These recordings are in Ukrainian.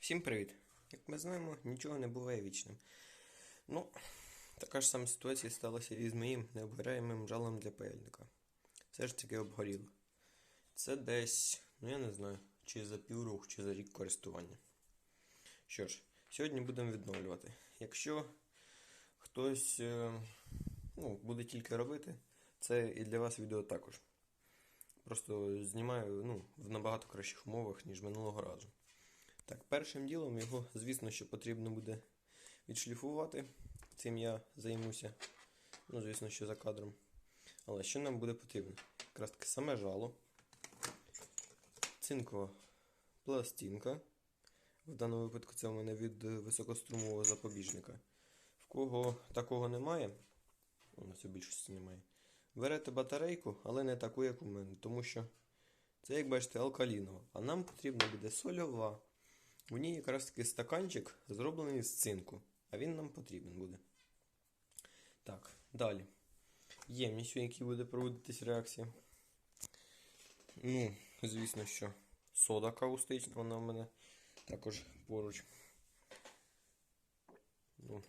Всім привіт! Як ми знаємо, нічого не буває вічним. Ну, така ж сама ситуація сталася і з моїм необгораємим жалом для паяльника. Все ж таки обгоріло. Це десь, ну я не знаю, чи за півроку, чи за рік користування. Що ж, сьогодні будемо відновлювати. Якщо хтось е, ну, буде тільки робити, це і для вас відео також. Просто знімаю ну, в набагато кращих умовах, ніж минулого разу. Так, першим ділом його, звісно, що потрібно буде відшліфувати. Цим я займуся. Ну, звісно, що за кадром. Але що нам буде потрібно? Якраз таки саме жало, цинкова пластинка. В даному випадку це у мене від високострумового запобіжника. В кого такого немає, у нас у більшості немає. Берете батарейку, але не таку, як у мене, тому що це, як бачите, алкалінова. А нам потрібна буде сольова. В ній якраз таки стаканчик зроблений з цинку, а він нам потрібен буде. Так, далі. Ємність, у якій буде проводитись реакція. Ну, звісно, що сода каустична, вона в мене також поруч. Ну,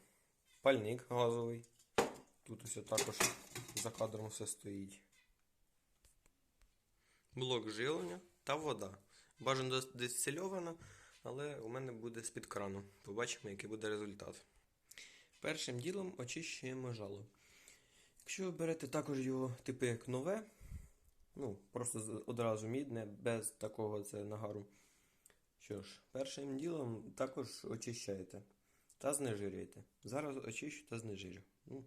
пальник газовий. Тут ось також за кадром все стоїть. Блок жилення та вода. Бажано дистильована, але у мене буде з-під крану. Побачимо, який буде результат. Першим ділом очищуємо жало. Якщо ви берете також його типу як нове, ну, просто одразу мідне, без такого це нагару. Що ж, першим ділом також очищаєте та знежирюєте. Зараз очищу та знежирю. Ну,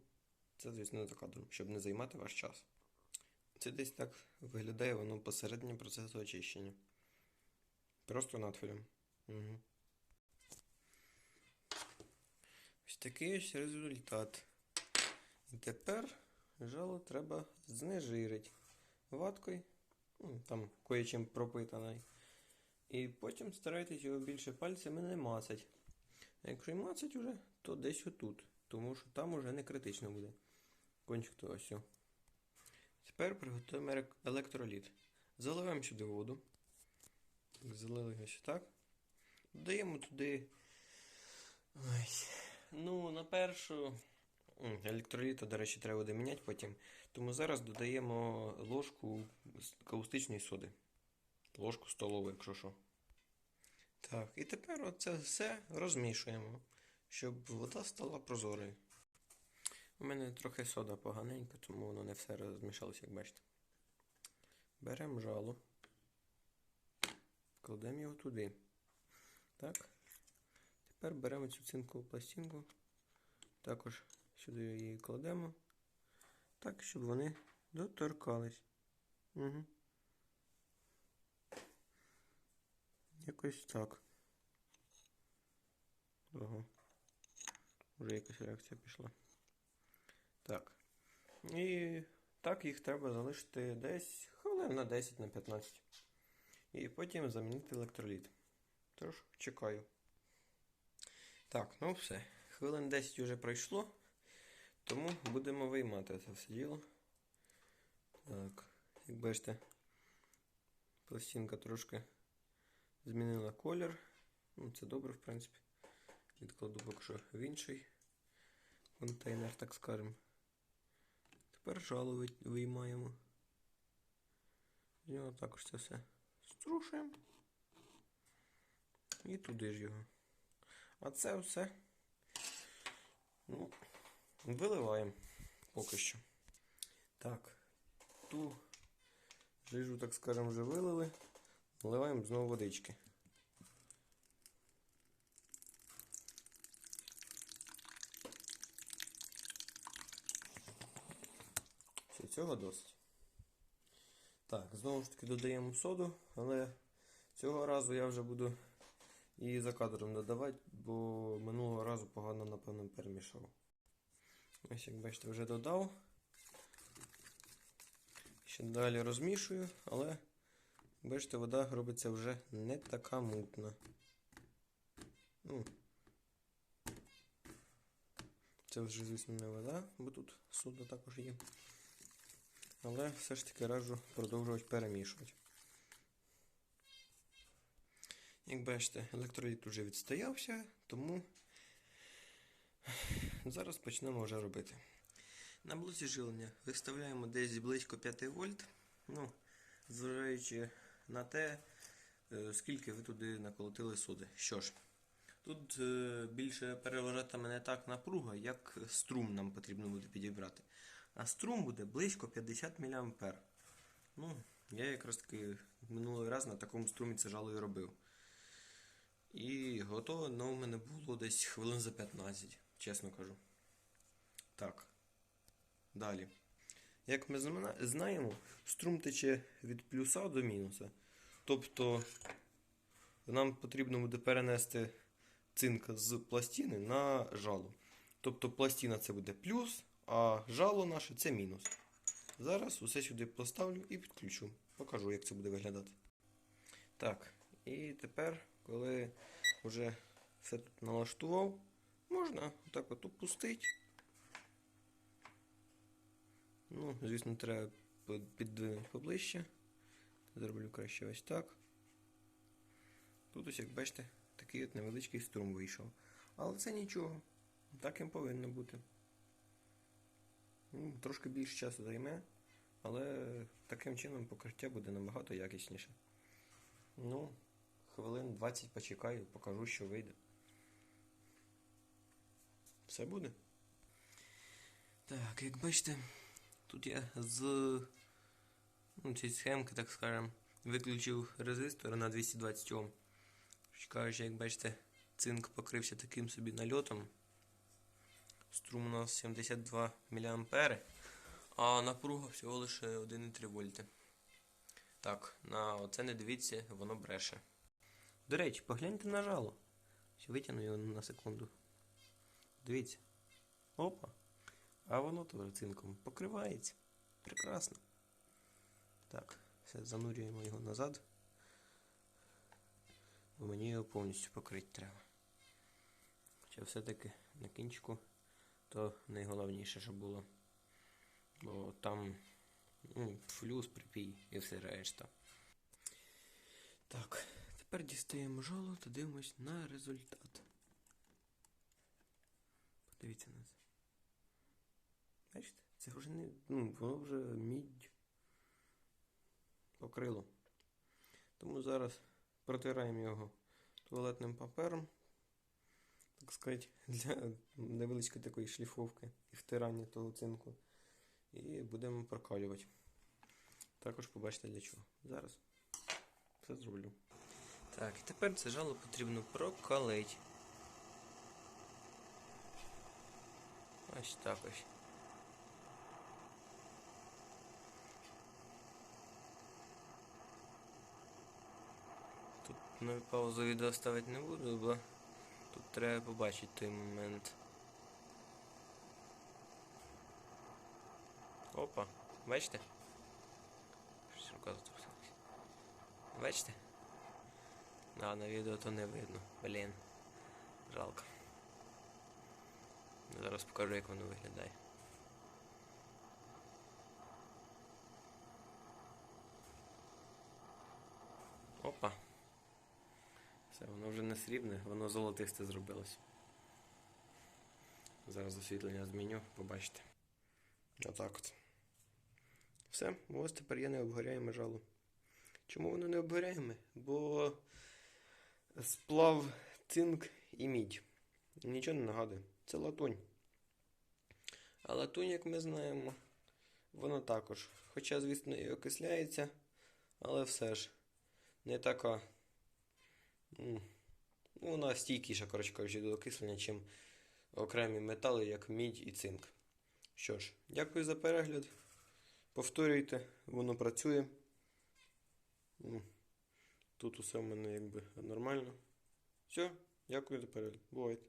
це, звісно, не за кадром, щоб не займати ваш час. Це десь так виглядає воно посередині процесу очищення. Просто надфілем. Угу. Ось такий ось результат. І тепер жало треба знежирити ваткою, ну, там кое-чим пропитаний. І потім старайтесь його більше пальцями не мацать. А якщо і мацать уже, то десь отут, тому що там уже не критично буде. Кончик то ось. Тепер приготуємо електроліт. Заливаємо сюди воду. Залили ось так. Додаємо туди. Ой. Ну, на першу. Електроліта, до речі, треба буде міняти потім. Тому зараз додаємо ложку каустичної соди. Ложку столову, якщо що. Так, і тепер оце все розмішуємо, щоб вода стала прозорою. У мене трохи сода поганенька, тому воно не все розмішалося, як бачите. Беремо жало. Кладемо його туди. Так. Тепер беремо цю цинкову пластинку. Також сюди її кладемо. Так, щоб вони доторкались. Угу. Якось так. Ого. Вже якась реакція пішла. Так. І так їх треба залишити десь хвилин на 10 на 15. І потім замінити електроліт. Тож, чекаю. Так, ну все. Хвилин 10 вже пройшло. Тому будемо виймати це все діло. Так, як бачите, пластинка трошки змінила колір. Ну, це добре, в принципі. Відкладу поки що в інший контейнер, так скажемо. Тепер жало виймаємо. З нього також це все струшуємо. І туди ж його. А це все ну, виливаємо поки що. Так, ту жижу, так скажемо, вже вилили. Наливаємо знову водички. Все, цього досить. Так, знову ж таки додаємо соду, але цього разу я вже буду її за кадром додавати, бо минулого разу погано, напевно, перемішав. Ось, як бачите, вже додав. Ще далі розмішую, але бачите, вода робиться вже не така мутна. Ну, це вже, звісно, не вода, бо тут сода також є. Але все ж таки раджу продовжувати перемішувати. Як бачите, електроліт вже відстоявся, тому зараз почнемо вже робити. На блоці жилення виставляємо десь близько 5 вольт. Ну, зважаючи на те, е, скільки ви туди наколотили соди. Що ж, тут е, більше переважатиме не так напруга, як струм нам потрібно буде підібрати. А струм буде близько 50 мА. Ну, я якраз таки минулий раз на такому струмі це жало і робив. І готово воно в мене було десь хвилин за 15, чесно кажу. Так. Далі. Як ми знаємо, струм тече від плюса до мінуса. Тобто нам потрібно буде перенести цинк з пластини на жало. Тобто пластина це буде плюс, а жало наше це мінус. Зараз усе сюди поставлю і підключу. Покажу, як це буде виглядати. Так, і тепер, коли вже все тут налаштував, можна отак от опустити. Ну, звісно, треба піддвинути поближче. Зроблю краще ось так. Тут ось, як бачите, такий от невеличкий струм вийшов. Але це нічого. Так і повинно бути. Ну, трошки більше часу займе, але таким чином покриття буде набагато якісніше. Ну, хвилин 20 почекаю, покажу, що вийде. Все буде. Так, як бачите, тут я з ну, цієї схемки, так скажем, виключив резистор на 220 Ом. Кажучи, як бачите, цинк покрився таким собі нальотом. Струм у нас 72 мА, а напруга всього лише 1,3 вольти. Так, на оце не дивіться, воно бреше. До речі, погляньте на жало. Ще витягну його на секунду. Дивіться. Опа. А воно теж цинком покривається. Прекрасно. Так, все, занурюємо його назад. Бо мені його повністю покрити треба. Хоча все-таки на кінчику то найголовніше, що було. Бо там ну, флюс, припій і все решта. Тепер дістаємо жало та дивимось на результат. Подивіться на це. Бачите? Це вже не. Ну, воно вже мідь покрило. Тому зараз протираємо його туалетним папером, так сказати, для невеличкої такої шліфовки і втирання того цинку. І будемо прокалювати. Також побачите для чого. Зараз все зроблю. Так, і тепер це жало потрібно прокалити. Ось так ось. Тут на паузу відео ставити не буду, бо тут треба побачити той момент. Опа, бачите? Щось рука затрусилась. Бачите? А, на відео то не видно. Блін. Жалко. Зараз покажу, як воно виглядає. Опа. Все, воно вже не срібне, воно золотисте зробилось. Зараз освітлення зміню, побачите. Отак от. Все, ось тепер є необгоряєме жало. Чому воно не обгоряєме? Бо сплав цинк і мідь. Нічого не нагадує. Це латунь. А латунь, як ми знаємо, воно також. Хоча, звісно, і окисляється, але все ж не така. Ну, вона стійкіша, коротше кажучи, до окислення, чим окремі метали, як мідь і цинк. Що ж, дякую за перегляд. Повторюйте, воно працює. Тут усе в мене якби нормально. Все, дякую за перегляд. Бувайте.